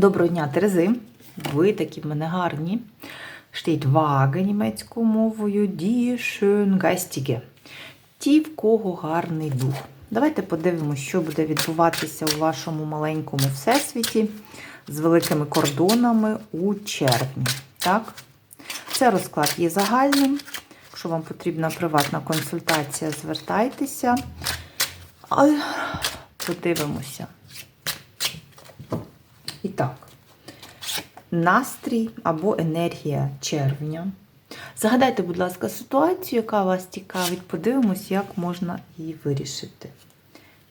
Доброго дня, Терези. Ви такі в мене гарні. Штейт вага німецькою мовою, die schön geistige. Ті, в кого гарний дух. Давайте подивимося, що буде відбуватися у вашому маленькому всесвіті з великими кордонами у червні. Так? Це розклад є загальним. Якщо вам потрібна приватна консультація, звертайтеся. Подивимося. І так, настрій або енергія червня. Загадайте, будь ласка, ситуацію, яка вас цікавить, подивимось, як можна її вирішити.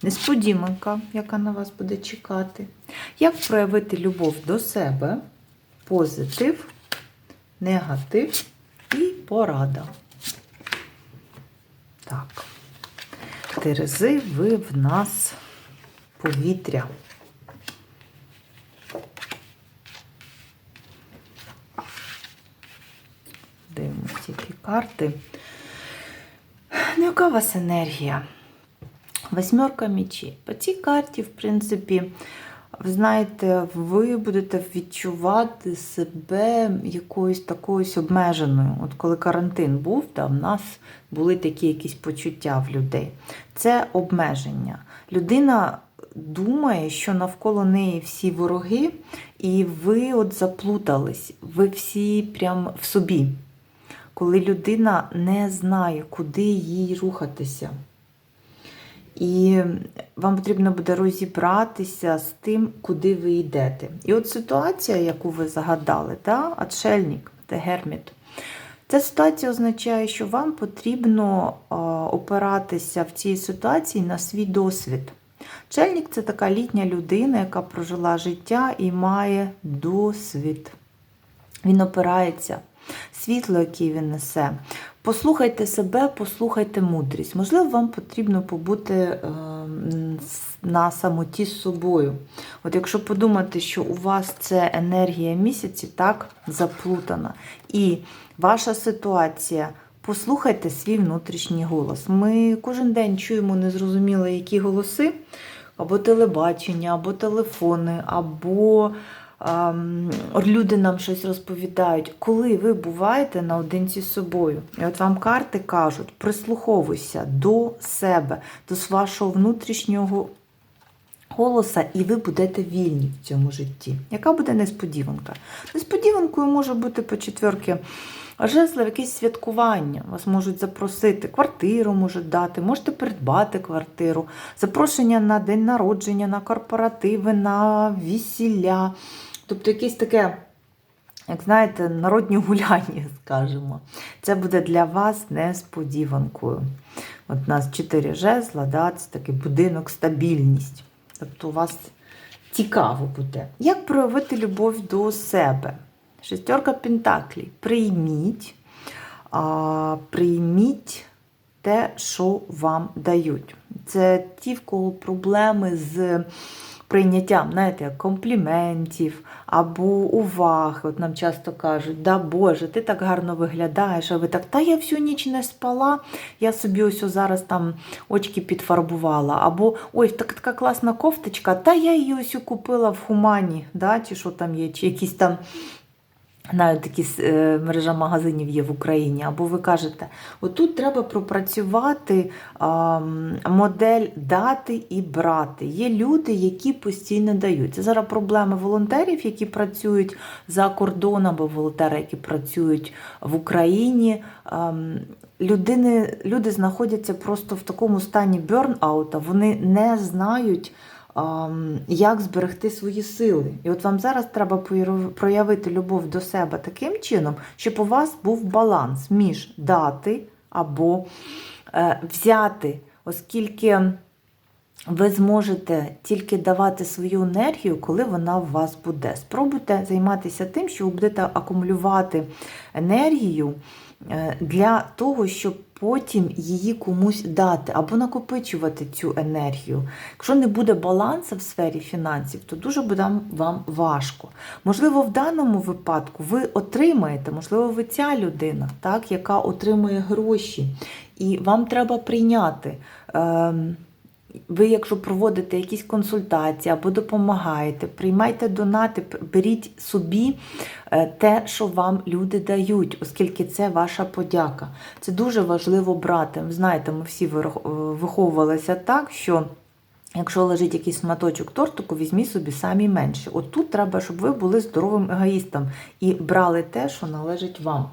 Несподіванка, яка на вас буде чекати. Як проявити любов до себе, позитив, негатив і порада. Так. Терези, ви в нас повітря. Дивимося, які карти. Ну, яка у вас енергія? Восьмерка мечей. По цій карті, в принципі, знаєте, ви будете відчувати себе якоюсь такою обмеженою. От коли карантин був, та в нас були такі якісь почуття в людей. Це обмеження. Людина думає, що навколо неї всі вороги, і ви от заплутались, ви всі прям в собі. Коли людина не знає, куди їй рухатися. І вам потрібно буде розібратися з тим, куди ви йдете. І от ситуація, яку ви загадали, та, отшельник, та герміт, ця ситуація означає, що вам потрібно опиратися в цій ситуації на свій досвід. Чельник це така літня людина, яка прожила життя і має досвід. Він опирається, світло, яке він несе. Послухайте себе, послухайте мудрість. Можливо, вам потрібно побути е, на самоті з собою. От якщо подумати, що у вас це енергія місяці, так, заплутана. І ваша ситуація. Послухайте свій внутрішній голос. Ми кожен день чуємо незрозуміло, які голоси, або телебачення, або телефони, або люди нам щось розповідають. Коли ви буваєте наодинці з собою, і от вам карти кажуть, прислуховуйся до себе, до вашого внутрішнього голоса, і ви будете вільні в цьому житті. Яка буде несподіванка? Несподіванкою може бути по четверки. Жезлов якесь святкування. Вас можуть запросити, квартиру можуть дати, можете придбати квартиру, запрошення на день народження, на корпоративи, на весілля. Тобто якесь таке, як знаєте, народні гуляння, скажімо. Це буде для вас несподіванкою. От у нас чотири жезла, да, це такий будинок, стабільність. Тобто у вас цікаво буде. Як проявити любов до себе? Шестерка Пентаклі. Прийміть, а, прийміть те, що вам дають. Це ті, в кого проблеми з прийняттям, знаєте, компліментів або уваги. От нам часто кажуть, да Боже, ти так гарно виглядаєш, а ви так, та я всю ніч не спала, я собі ось зараз там очки підфарбувала. Або ой, так, така класна кофточка, та я її ось купила в Хумані, да, чи що там є, чи якісь там. Навіть такі е, мережа магазинів є в Україні, або ви кажете, отут треба пропрацювати модель дати і брати. Є люди, які постійно дають. Це зараз проблеми волонтерів, які працюють за кордоном, або волонтери, які працюють в Україні. Людини, Люди знаходяться просто в такому стані бьорнаута, вони не знають як зберегти свої сили. І от вам зараз треба проявити любов до себе таким чином, щоб у вас був баланс між дати або е, взяти, оскільки ви зможете тільки давати свою енергію, коли вона в вас буде. Спробуйте займатися тим, що ви будете акумулювати енергію е, для того, щоб потім її комусь дати або накопичувати цю енергію. Якщо не буде балансу в сфері фінансів, то дуже буде вам важко. Можливо, в даному випадку ви отримаєте, можливо, ви ця людина, так, яка отримує гроші, і вам треба прийняти. Е ви, якщо проводите якісь консультації або допомагаєте, приймайте донати, беріть собі е, те, що вам люди дають, оскільки це ваша подяка. Це дуже важливо брати. Знаєте, ми всі е, виховувалися так, що. Якщо лежить якийсь шматочок тортику, візьміть собі самі менше. От тут треба, щоб ви були здоровим егоїстом і брали те, що належить вам.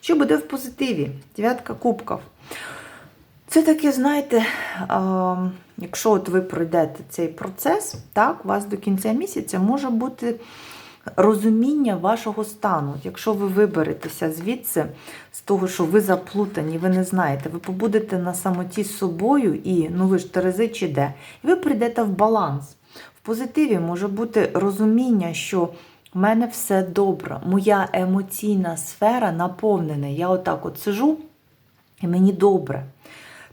Що буде в позитиві? Дев'ятка кубків. Це таке, знаєте, а, якщо от ви пройдете цей процес, так, у вас до кінця місяця може бути розуміння вашого стану. Якщо ви виберетеся звідси, з того, що ви заплутані, ви не знаєте, ви побудете на самоті з собою і, ну ви ж Терези чи де, і ви прийдете в баланс. В позитиві може бути розуміння, що в мене все добре, моя емоційна сфера наповнена. Я отак от сижу, і мені добре.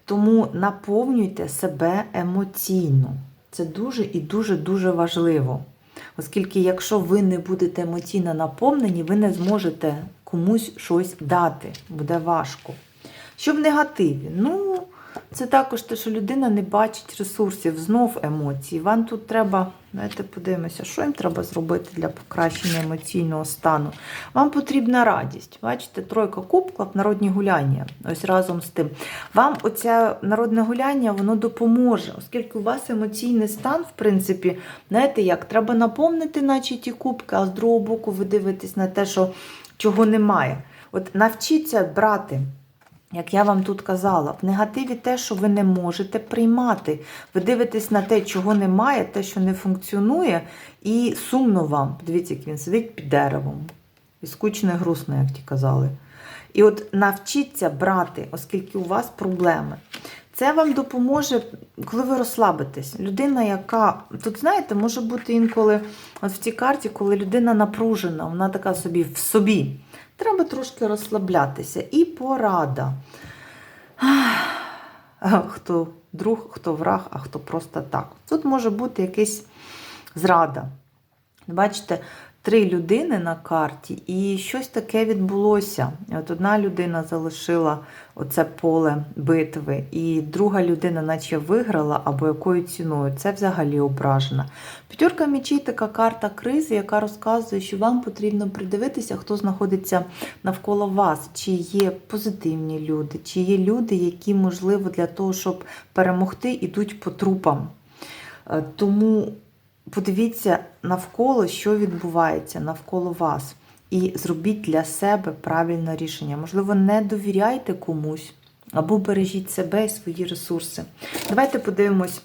Тому наповнюйте себе емоційно. Це дуже і дуже-дуже важливо. Оскільки, якщо ви не будете емоційно наповнені, ви не зможете комусь щось дати. Буде важко. Що в негативі? Ну, це також те, що людина не бачить ресурсів, знов емоції. Вам тут треба, давайте подивимося, що їм треба зробити для покращення емоційного стану. Вам потрібна радість. Бачите, тройка кубків, народні гуляння. Ось разом з тим. Вам оце народне гуляння воно допоможе, оскільки у вас емоційний стан, в принципі, знаєте як, треба наповнити, наче ті кубки, а з другого боку ви дивитесь на те, що чого немає. От навчіться брати. Як я вам тут казала, в негативі те, що ви не можете приймати. Ви дивитесь на те, чого немає, те, що не функціонує, і сумно вам. Подивіться, як він сидить під деревом. І скучно, і грустно, як ті казали. І от навчіться брати, оскільки у вас проблеми. Це вам допоможе, коли ви розслабитесь. Людина, яка. Тут, знаєте, може бути інколи от в цій карті, коли людина напружена, вона така собі в собі. Треба трошки розслаблятися. І порада. Хто друг, хто враг, а хто просто так. Тут може бути якась зрада. Бачите, три людини на карті, і щось таке відбулося. От одна людина залишила оце поле битви, і друга людина, наче виграла, або якою ціною. Це взагалі ображена. П'ятерка мечей така карта кризи, яка розказує, що вам потрібно придивитися, хто знаходиться навколо вас, чи є позитивні люди, чи є люди, які, можливо, для того, щоб перемогти, ідуть по трупам. Е, Тому подивіться навколо, що відбувається навколо вас. І зробіть для себе правильне рішення. Можливо, не довіряйте комусь, або бережіть себе і свої ресурси. Давайте подивимось.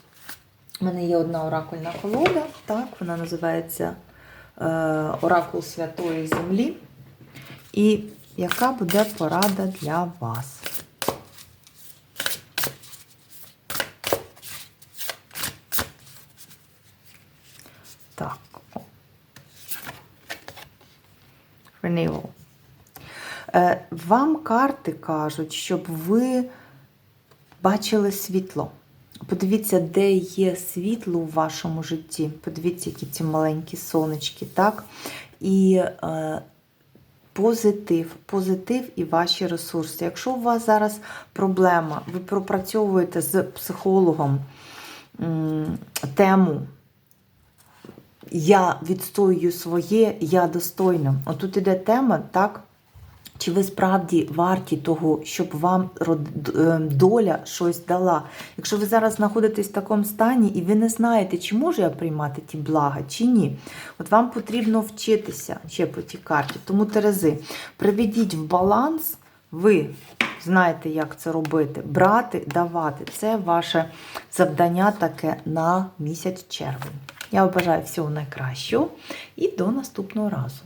У мене є одна оракульна колода, так, вона називається е, Оракул Святої Землі. І яка буде порада для вас? Так. Renewal. Е, Вам карти кажуть, щоб ви бачили світло. Подивіться, де є світло у вашому житті. Подивіться, які ці маленькі сонечки, так? І е, позитив, позитив і ваші ресурси. Якщо у вас зараз проблема, ви пропрацьовуєте з психологом м, тему. Я відстоюю своє, я достойна. Отут іде тема, так? Чи ви справді варті того, щоб вам е, доля щось дала? Якщо ви зараз знаходитесь в такому стані і ви не знаєте, чи можу я приймати ті блага, чи ні, от вам потрібно вчитися ще по тій карті. Тому, Терези, приведіть в баланс, ви знаєте, як це робити. Брати, давати. Це ваше завдання таке на місяць червень. Я вам бажаю всього найкращого і до наступного разу.